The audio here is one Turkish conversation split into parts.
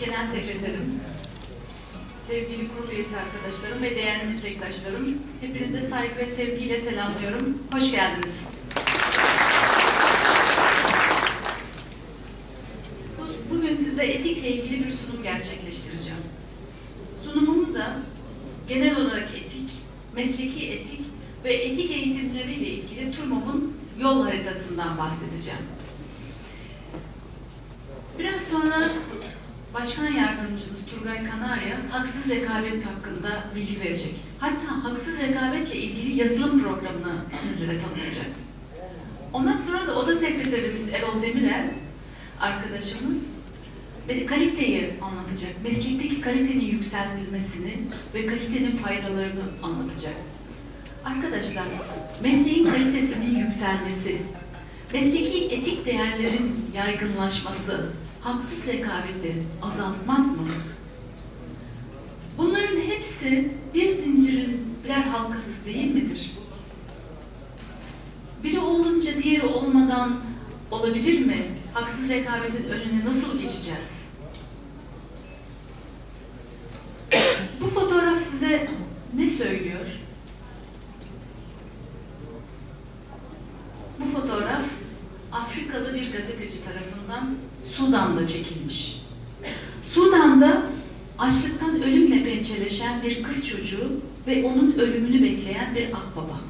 Genel Sekreterim, sevgili kurul üyesi arkadaşlarım ve değerli meslektaşlarım, hepinize saygı ve sevgiyle selamlıyorum. Hoş geldiniz. Bu- Bugün size etikle ilgili bir sunum gerçekleştireceğim. Sunumumu da genel olarak etik, mesleki etik ve etik eğitimleriyle ilgili TURMOB'un yol haritasından bahsedeceğim. Biraz sonra Başkan Yardımcımız Turgay Kanarya haksız rekabet hakkında bilgi verecek. Hatta haksız rekabetle ilgili yazılım programını sizlere tanıtacak. Ondan sonra da Oda Sekreterimiz Erol Demirel arkadaşımız kaliteyi anlatacak. Meslekteki kalitenin yükseltilmesini ve kalitenin faydalarını anlatacak. Arkadaşlar, mesleğin kalitesinin yükselmesi, mesleki etik değerlerin yaygınlaşması, haksız rekabeti azaltmaz mı? Bunların hepsi bir zincirin birer halkası değil midir? Biri olunca diğeri olmadan olabilir mi? Haksız rekabetin önüne nasıl geçeceğiz? Bu fotoğraf size ne söylüyor? Bu fotoğraf Afrikalı bir gazeteci tarafından Sudan'da çekilmiş. Sudan'da açlıktan ölümle pençeleşen bir kız çocuğu ve onun ölümünü bekleyen bir akbaba.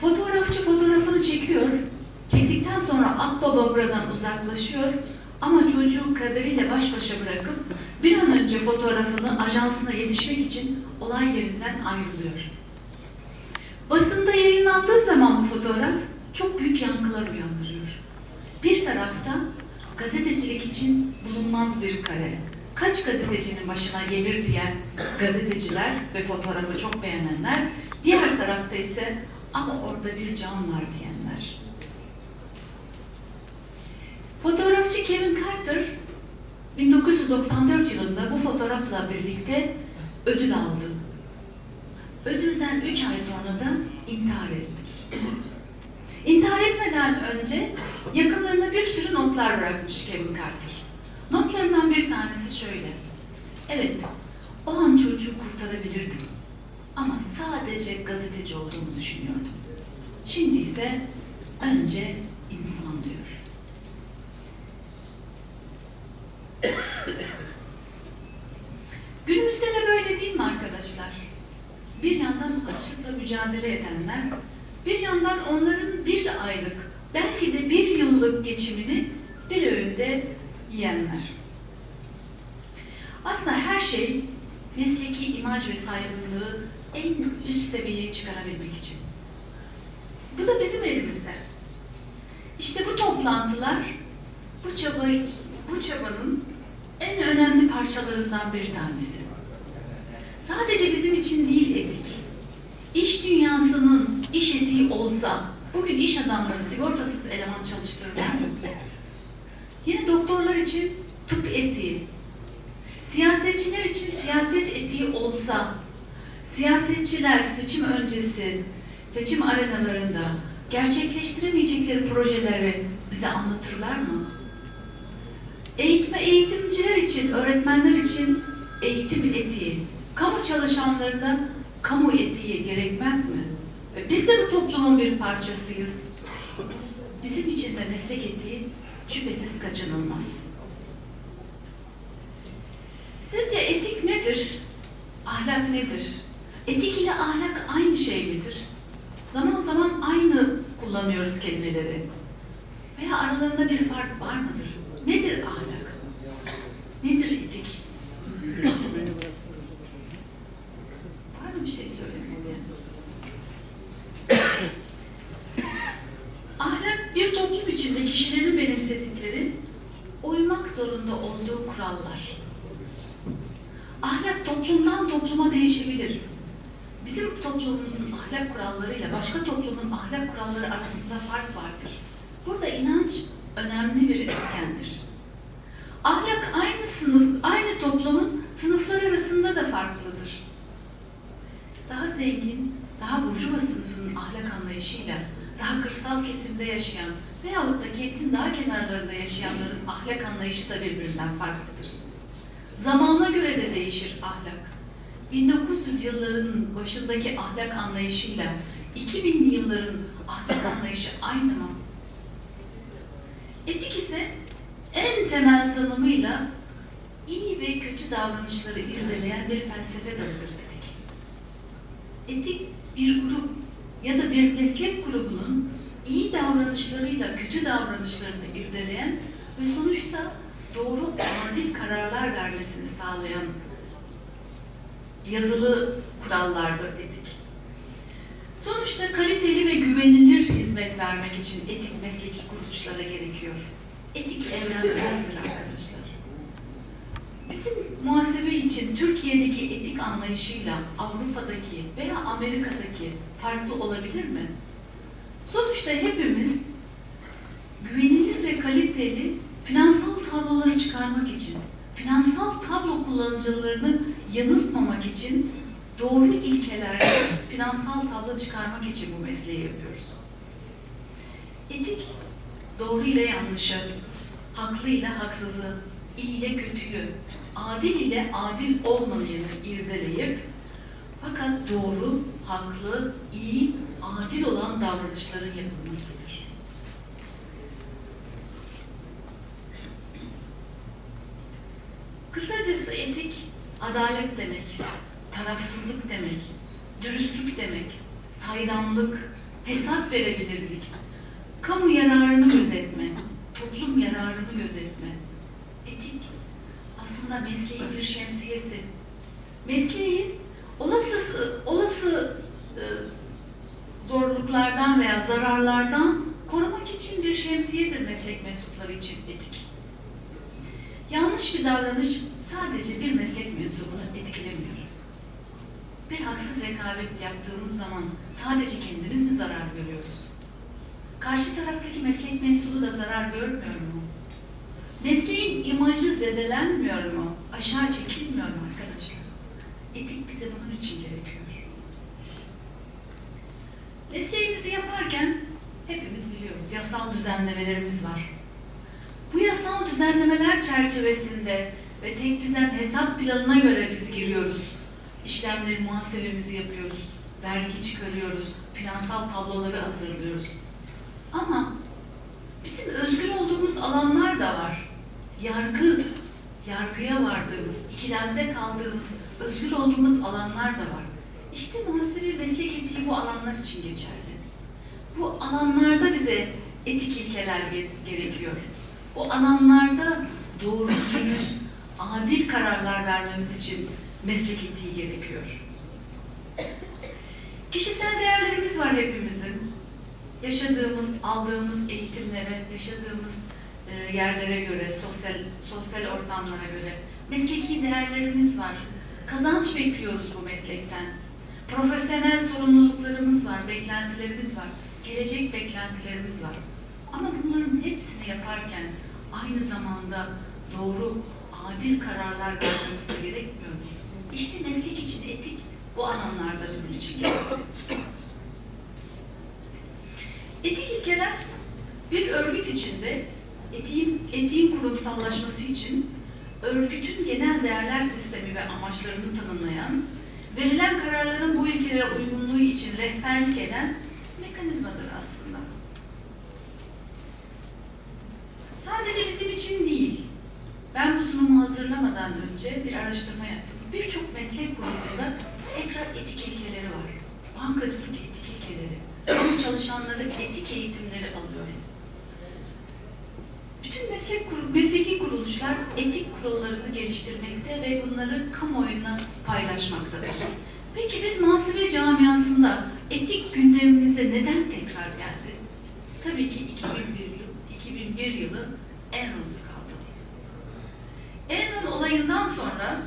Fotoğrafçı fotoğrafını çekiyor. Çektikten sonra akbaba buradan uzaklaşıyor ama çocuğu kaderiyle baş başa bırakıp bir an önce fotoğrafını ajansına yetişmek için olay yerinden ayrılıyor. Basında yayınlandığı zaman bu fotoğraf çok büyük yankılar uyandırıyor. Bir tarafta gazetecilik için bulunmaz bir kare. Kaç gazetecinin başına gelir diyen gazeteciler ve fotoğrafı çok beğenenler, diğer tarafta ise ama orada bir can var diyenler. Fotoğrafçı Kevin Carter 1994 yılında bu fotoğrafla birlikte ödül aldı. Ödülden 3 ay sonra da intihar etti. İntihar etmeden önce yakınlarına bir sürü notlar bırakmış Kevin Carter. Notlarından bir tanesi şöyle. Evet, o an çocuğu kurtarabilirdim. Ama sadece gazeteci olduğumu düşünüyordum. Şimdi ise önce insan diyor. Günümüzde de böyle değil mi arkadaşlar? Bir yandan açlıkla mücadele edenler, bir yandan onların bir aylık, belki de bir yıllık geçimini bir öğünde yiyenler. Aslında her şey mesleki imaj ve saygınlığı en üst seviyeye çıkarabilmek için. Bu da bizim elimizde. İşte bu toplantılar, bu çabayı, bu çabanın en önemli parçalarından bir tanesi. Sadece bizim için değil etik. İş dünyasının iş etiği olsa, bugün iş adamları sigortasız eleman çalıştırırlar? Yine doktorlar için tıp etiği, siyasetçiler için siyaset etiği olsa, siyasetçiler seçim öncesi, seçim arenalarında gerçekleştiremeyecekleri projeleri bize anlatırlar mı? Eğitme eğitimciler için, öğretmenler için eğitim etiği, kamu çalışanlarında kamu etiği gerekmez mi? Biz de bu toplumun bir parçasıyız. Bizim için de meslek etiği şüphesiz kaçınılmaz. Sizce etik nedir? Ahlak nedir? Etik ile ahlak aynı şey midir? Zaman zaman aynı kullanıyoruz kelimeleri. Veya aralarında bir fark var mıdır? Nedir ahlak? Nedir etik? Var mı bir şey söylemek isteyen? Ahlak bir toplum içinde kişilerin benimsedikleri, uymak zorunda olduğu kurallar. Ahlak toplumdan topluma değişebilir. Bizim toplumumuzun ahlak kurallarıyla başka toplumun ahlak kuralları arasında fark vardır. Burada inanç önemli bir etkendir. Ahlak aynı sınıf, aynı toplumun sınıflar arasında da farklıdır. Daha zengin, daha burjuva sınıfının ahlak anlayışıyla daha kırsal kesimde yaşayan veyahut da kentin daha kenarlarında yaşayanların ahlak anlayışı da birbirinden farklıdır. Zamana göre de değişir ahlak. 1900 yılların başındaki ahlak anlayışıyla 2000'li yılların ahlak anlayışı aynı mı? Etik ise en temel tanımıyla iyi ve kötü davranışları irdeleyen bir felsefe dalıdır etik. Etik bir grup ya da bir meslek grubunun iyi davranışlarıyla kötü davranışlarını irdeleyen ve sonuçta doğru adil kararlar vermesini sağlayan yazılı kurallardır etik. Sonuçta kaliteli ve güvenilir hizmet vermek için etik mesleki kuruluşlara gerekiyor. Etik evrenseldir arkadaşlar. Bizim muhasebe için Türkiye'deki etik anlayışıyla Avrupa'daki veya Amerika'daki farklı olabilir mi? Sonuçta hepimiz güvenilir ve kaliteli finansal tabloları çıkarmak için, finansal tablo kullanıcılarını yanıltmamak için doğru ilkelerde finansal tablo çıkarmak için bu mesleği yapıyoruz. Etik, doğru ile yanlışı, haklı ile haksızı, iyi ile kötüyü, adil ile adil olmayanı irdeleyip fakat doğru, haklı, iyi, adil olan davranışların yapılmasıdır. Kısacası etik, adalet demek, tarafsızlık demek, dürüstlük demek, saydamlık, hesap verebilirlik, kamu yararını gözetme, toplum yararını gözetme. Etik aslında mesleğin bir şemsiyesi. Mesleğin olası olası zorluklardan veya zararlardan korumak için bir şemsiyedir meslek mensupları için etik. Yanlış bir davranış sadece bir meslek mensubunu etkilemiyor. Bir haksız rekabet yaptığımız zaman sadece kendimiz mi zarar görüyoruz? Karşı taraftaki meslek mensubu da zarar görmüyor mu? Mesleğin imajı zedelenmiyor mu? Aşağı çekilmiyor mu arkadaşlar? Etik bize bunun için gerekiyor. Mesleğimizi yaparken hepimiz biliyoruz yasal düzenlemelerimiz var. Bu yasal düzenlemeler çerçevesinde ve tek düzen hesap planına göre biz giriyoruz. İşlemleri, muhasebemizi yapıyoruz. Vergi çıkarıyoruz. Finansal tabloları hazırlıyoruz. Ama bizim özgür olduğumuz alanlar da var. Yargı, yargıya vardığımız, ikilemde kaldığımız, özgür olduğumuz alanlar da var. İşte muhasebe meslek etiği bu alanlar için geçerli. Bu alanlarda bize etik ilkeler ge- gerekiyor. Bu alanlarda doğru, dürüst, adil kararlar vermemiz için meslek etiği gerekiyor. Kişisel değerlerimiz var hepimizin. Yaşadığımız, aldığımız eğitimlere, yaşadığımız e, yerlere göre, sosyal sosyal ortamlara göre mesleki değerlerimiz var. Kazanç bekliyoruz bu meslekten. Profesyonel sorumluluklarımız var, beklentilerimiz var, gelecek beklentilerimiz var. Ama bunların hepsini yaparken aynı zamanda doğru, adil kararlar vermemiz de gerekmiyor? İşte meslek için etik bu alanlarda bizim için gerekli. Etik ilkeler bir örgüt içinde etiğin, etiğin kurumsallaşması için örgütün genel değerler sistemi ve amaçlarını tanımlayan, verilen kararların bu ilkelere uygunluğu için rehberlik eden mekanizmadır aslında. Sadece bizim için değil, ben bu sunumu hazırlamadan önce bir araştırma yaptım. Birçok meslek grubunda tekrar etik ilkeleri var. Bankacılık etik ilkeleri, kamu çalışanları etik eğitimleri alıyor. Bütün meslek kur- mesleki kuruluşlar etik kurallarını geliştirmekte ve bunları kamuoyuna paylaşmaktadır. Peki biz muhasebe camiasında etik gündemimize neden tekrar geldi? Tabii ki 2001, yıl, 2001 yılı Enron skandalı. Enron olayından sonra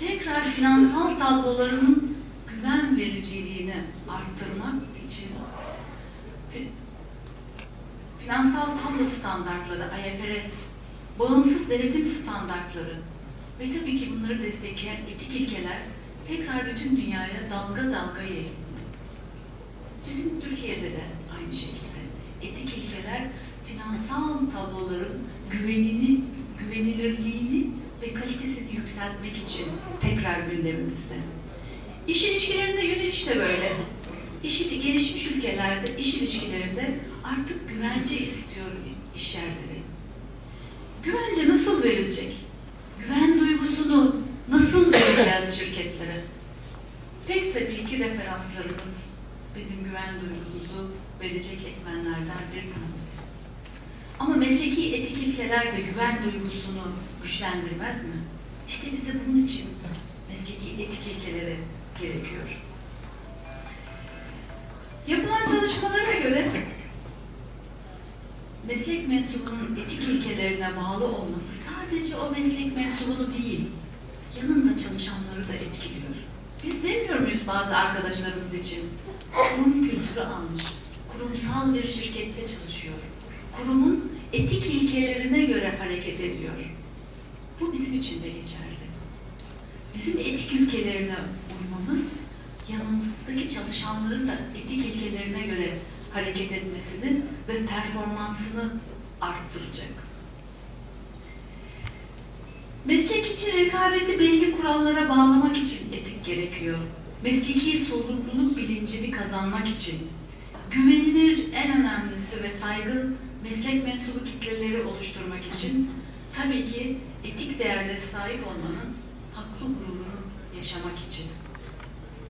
tekrar finansal tablolarının güven vericiliğini arttırmak için finansal tablo standartları, IFRS, bağımsız denetim standartları ve tabii ki bunları destekleyen etik ilkeler tekrar bütün dünyaya dalga dalga yayıldı. Bizim Türkiye'de de aynı şekilde etik ilkeler finansal tabloların güvenini, güvenilirliğini ve kalitesini yükseltmek için tekrar gündemimizde. İş ilişkilerinde yöneliş de böyle. İş, gelişmiş ülkelerde iş ilişkilerinde artık güvence istiyor iş yerleri. Güvence nasıl verilecek? Güven duygusunu nasıl vereceğiz şirketlere? Pek tabii ki referanslarımız bizim güven duygumuzu verecek etmenlerden bir tanesi. Ama mesleki etik ilkeler de güven duygusunu güçlendirmez mi? İşte bize bunun için mesleki etik ilkeleri gerekiyor. Yapılan çalışmalara göre meslek mensubunun etik ilkelerine bağlı olması sadece o meslek mensubunu değil, yanında çalışanları da etkiliyor. Biz demiyor muyuz bazı arkadaşlarımız için? Kurum kültürü almış, kurumsal bir şirkette çalışıyor. Kurumun etik ilkelerine göre hareket ediyor. Bu bizim için de geçerli. Bizim etik ilkelerine uymamız, yanımızdaki çalışanların da etik ilkelerine göre hareket etmesini ve performansını arttıracak. Meslek için rekabeti belli kurallara bağlamak için etik gerekiyor. Mesleki sorumluluk bilincini kazanmak için, güvenilir en önemlisi ve saygın meslek mensubu kitleleri oluşturmak için tabii ki etik değerlere sahip olmanın haklı gururunu yaşamak için.